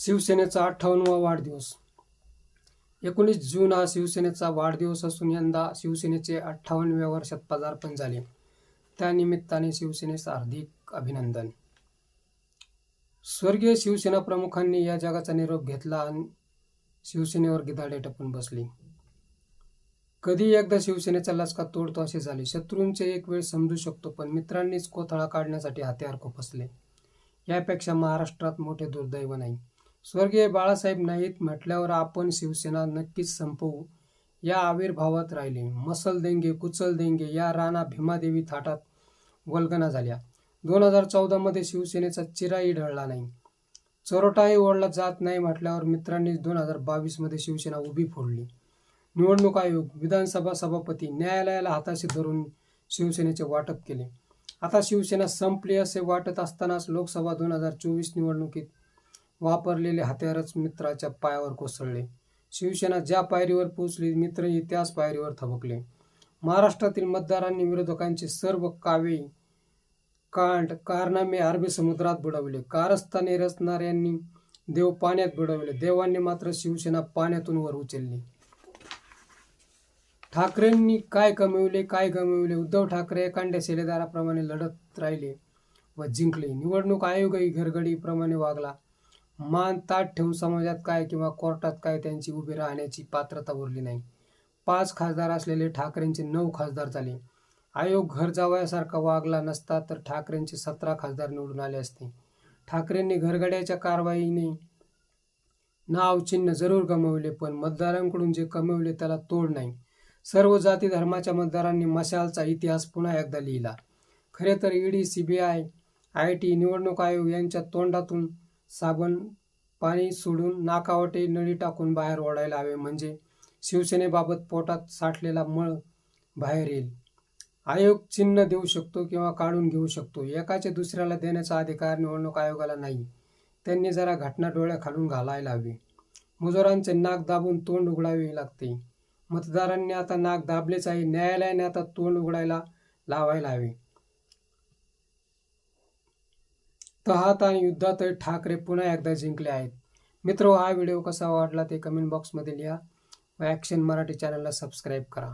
शिवसेनेचा अठ्ठावन्नवा वाढदिवस. एकोणीस जून हा शिवसेनेचा वाढदिवस असून यंदा शिवसेनेचे अठ्ठावन्नव्या वर्षात पदार्पण झाले. त्यानिमित्ताने शिवसेनेस हार्दिक अभिनंदन. स्वर्गीय शिवसेना प्रमुखांनी या जगाचा निरोप घेतला आणि शिवसेनेवर गिधाडे टपून बसली. कधी एकदा शिवसेनेचा लचका तोडतो असे झाले. शत्रूंचे एक वेळ समजू शकतो पण मित्रांनीच कोथळा काढण्यासाठी हत्यार खोपसले. यापेक्षा महाराष्ट्रात मोठे दुर्दैव नाही. स्वर्गीय बाळासाहेब नाहीत म्हटल्यावर आपण शिवसेना नक्कीच संपवू. या आविर्भावात राहिले. मसल देंगे कुचल देंगे या राणा भीमादेवी थाटात वल्गना झाल्या. दोन हजार चौदामध्ये शिवसेनेचा चिराही ढळला नाही. चरोटाही ओढला जात नाही म्हटल्यावर मित्रांनी दोन हजार बावीसमध्ये शिवसेना उभी फोडली. निवडणूक आयोग विधानसभा सभापती न्यायालयाला हाताशी धरून शिवसेनेचे वाटप केले. आता शिवसेना संपली असे वाटत असतानाच लोकसभा दोन हजार चोवीस निवडणुकीत वापरलेले हत्यारच मित्राच्या पायावर कोसळले. शिवसेना ज्या पायरीवर पोचली मित्रही त्याच पायरीवर थबकले. महाराष्ट्रातील मतदारांनी विरोधकांचे सर्व कावे कांड कारनामे अरबी समुद्रात बुडवले. कारस्थाने रचणाऱ्यांनी देव पाण्यात बुडवले. देवांनी मात्र शिवसेना पाण्यातून वर उचलली. ठाकरेंनी काय कमविले काय गमविले उद्धव ठाकरे एखाद्या शिलेदाराप्रमाणे लढत राहिले व जिंकले. निवडणूक आयोगही घरगडीप्रमाणे वागला. मान ताट ठेवून समाजात काय किंवा कोर्टात काय त्यांची उभी राहण्याची पात्रता उरली नाही. पाच खासदार असलेले ठाकरेंचे नऊ खासदार झाले. आयोग घर जावयासारखा वागला नसता तर ठाकरेंचे सतरा खासदार निवडून आले असते. ठाकरेंनी घरगड्याच्या कारवाईने नाव चिन्ह जरूर गमावले पण मतदारांकडून जे कमवले त्याला तोड नाही. सर्व जाती धर्माच्या मतदारांनी मशालचा इतिहास पुन्हा एकदा लिहिला. खरे तर ईडी सीबीआय आय टी निवडणूक आयोग यांच्या तोंडातून साबण पाणी सोडून नाकावटे नळी टाकून बाहेर ओढायला हवे. म्हणजे शिवसेनेबाबत पोटात साठलेला मळ बाहेर येईल. आयोग चिन्ह देऊ शकतो किंवा काढून घेऊ शकतो. एकाचे दुसऱ्याला देण्याचा अधिकार निवडणूक आयोगाला नाही. त्यांनी जरा घटना डोळ्या खालून घालायला हवी. मुजोरांचे नाक दाबून तोंड उघडावे लागते. मतदारांनी आता नाक दाबलेच आहे. न्यायालयाने आता तोंड उघडायला लावायला हवे. तहात आणि युद्धात ठाकरे पुन्हा एकदा जिंकले आहेत. मित्र हा व्हिडिओ कसा वाटला ते कमेंट बॉक्समध्ये लिहा व ॲक्शन मराठी चॅनलला सबस्क्राईब करा.